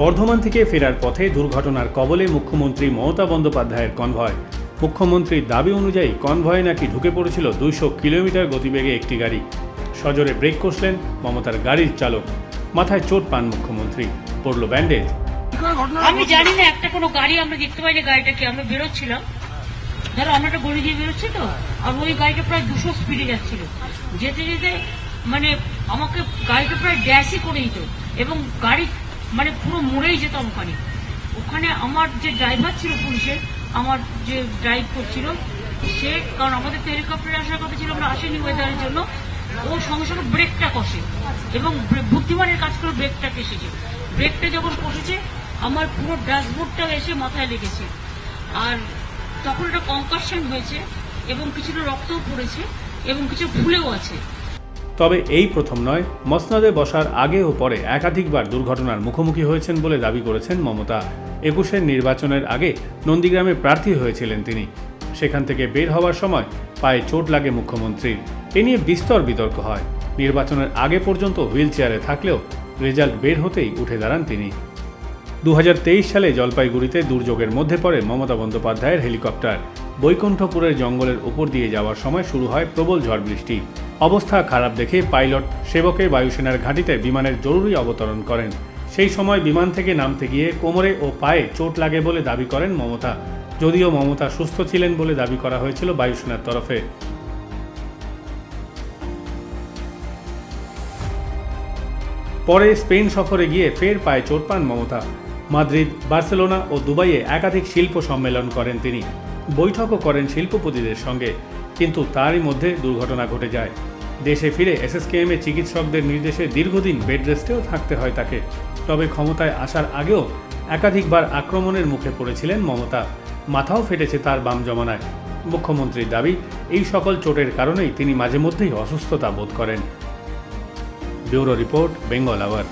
বর্ধমান থেকে ফেরার পথে দুর্ঘটনার কবলে মুখ্যমন্ত্রী মমতা বন্দ্যোপাধ্যায়ের কনভয়। মুখ্যমন্ত্রীর দাবি অনুযায়ী কনভয়ে নাকি ঢুকে পড়েছিল দুইশো কিলোমিটার গতিবেগে একটি গাড়ি। সজোরে ব্রেক কষলেন মমতার গাড়ির চালক। মাথায় চোট পান মুখ্যমন্ত্রী। পড়ল ব্যান্ডেজ। আমি জানি না, একটা কোনো গাড়ি আমরা দেখতে পাইনি গাড়িটা কি আমরা বেরোচ্ছিলাম। ধরো, আমরা একটা গড়ি দিয়ে বেরোচ্ছি তো। আর ওই গাড়িটা প্রায় দুশো স্পিডে যাচ্ছিল। যেতে যেতে মানে আমাকে গাড়িটা প্রায় ড্যাশই করে দিত। এবং গাড়ি মানে পুরো মরেই যেতাম ওখানে। ওখানে আমার যে ড্রাইভার ছিল পুলিশের আমার যে ড্রাইভ করছিল, সে, কারণ আমাদের তো হেলিকপ্টারে আসার কথা ছিল, আমরা আসেনি ওয়েদারের জন্য, ও সঙ্গে সঙ্গে ব্রেকটা কষে এবং বুদ্ধিমানের কাজ করে ব্রেকটা কেসেছে ব্রেকটা যখন কষেছে, আমার পুরো ড্যাশবোর্ডটা এসে মাথায় লেগেছে। আর তখন একটা কনকাশন হয়েছে এবং কিছুটা রক্তও পড়েছে এবং কিছু ফুলেও আছে। তবে এই প্রথম নয়, মসনদে বসার আগে ও পরে একাধিকবার দুর্ঘটনার মুখোমুখি হয়েছেন বলে দাবি করেছেন মমতা। একুশের নির্বাচনের আগে নন্দীগ্রামে প্রার্থী হয়েছিলেন তিনি। সেখান থেকে বের হওয়ার সময় পায়ে চোট লাগে মুখ্যমন্ত্রীর। এ নিয়ে বিস্তর বিতর্ক হয়। নির্বাচনের আগে পর্যন্ত হুইল চেয়ারে থাকলেও রেজাল্ট বের হতেই উঠে দাঁড়ান তিনি। দু হাজার তেইশ সালে জলপাইগুড়িতে দুর্যোগের মধ্যে পড়ে মমতা বন্দ্যোপাধ্যায়ের হেলিকপ্টার। বৈকুণ্ঠপুরের জঙ্গলের উপর দিয়ে যাওয়ার সময় শুরু হয় প্রবল ঝড় বৃষ্টি। অবস্থা খারাপ দেখে পাইলট সেবকে বায়ুসেনার ঘাঁটিতে বিমানের জরুরি অবতরণ করেন। সেই সময় বিমান থেকে নামতে গিয়ে কোমরে ও পায়ে চোট লাগে বলে দাবি করেন মমতা। যদিও মমতা সুস্থ ছিলেন বলে দাবি করা হয়েছিল বায়ুসেনার তরফে। পরে স্পেন সফরে গিয়ে ফের পায়ে চোট পান মমতা। মাদ্রিদ, বার্সেলোনা ও দুবাইয়ে একাধিক শিল্প সম্মেলন করেন তিনি। বৈঠকও করেন শিল্পপতিদের সঙ্গে। কিন্তু তারই মধ্যে দুর্ঘটনা ঘটে যায়। দেশে ফিরে এসএসকেএম চিকিৎসকদের নির্দেশে দীর্ঘদিন বেড রেস্টেও থাকতে হয় তাকে। তবে ক্ষমতায় আসার আগেও একাধিকবার আক্রমণের মুখে পড়েছিলেন মমতা। মাথাও ফেটেছে তার বাম জমানায়। মুখ্যমন্ত্রীর দাবি, এই সকল চোটের কারণেই তিনি মাঝে মধ্যেই অসুস্থতা বোধ করেন। Bureau report, Bengal hour.